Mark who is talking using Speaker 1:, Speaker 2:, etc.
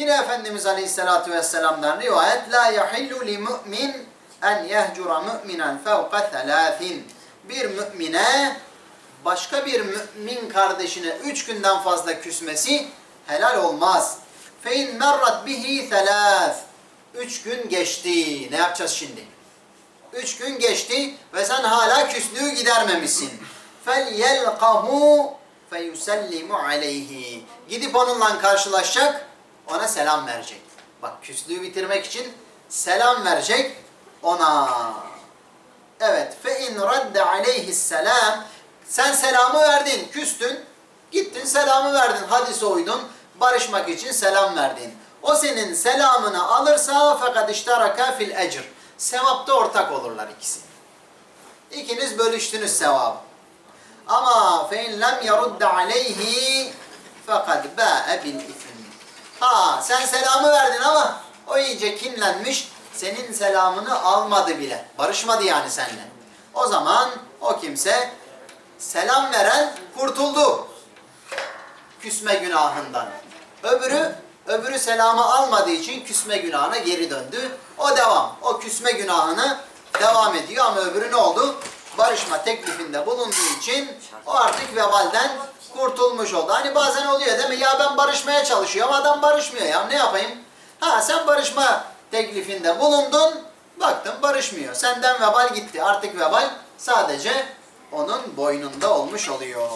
Speaker 1: Yine Efendimiz Aleyhisselatü Vesselam'dan rivayet La yahillu li mü'min en yehcura mü'minen fevka thelâfin Bir mü'mine başka bir mü'min kardeşine üç günden fazla küsmesi helal olmaz. Fe in merrat bihi thelâf Üç gün geçti. Ne yapacağız şimdi? Üç gün geçti ve sen hala küslüğü gidermemişsin. Fel yelkahu fe yusellimu aleyhi Gidip onunla karşılaşacak ona selam verecek. Bak küslüğü bitirmek için selam verecek ona. Evet. Fe in radde aleyhisselam sen selamı verdin, küstün, gittin selamı verdin, hadise uydun, barışmak için selam verdin. O senin selamını alırsa fakat iştaraka fil ecr. Sevapta ortak olurlar ikisi. İkiniz bölüştünüz sevabı. Ama fe in lem yarudde aleyhi fakat ba'e bil. Ha sen selamı verdin ama o iyice kinlenmiş senin selamını almadı bile. Barışmadı yani seninle. O zaman o kimse selam veren kurtuldu küsme günahından. Öbürü öbürü selamı almadığı için küsme günahına geri döndü. O devam. O küsme günahını devam ediyor ama öbürü ne oldu? Barışma teklifinde bulunduğu için o artık vebalden kurtulmuş oldu. Hani bazen oluyor değil mi? Ya ben barışmaya çalışıyorum adam barışmıyor ya ne yapayım? Ha sen barışma teklifinde bulundun baktın barışmıyor. Senden vebal gitti. Artık vebal sadece onun boynunda olmuş oluyor.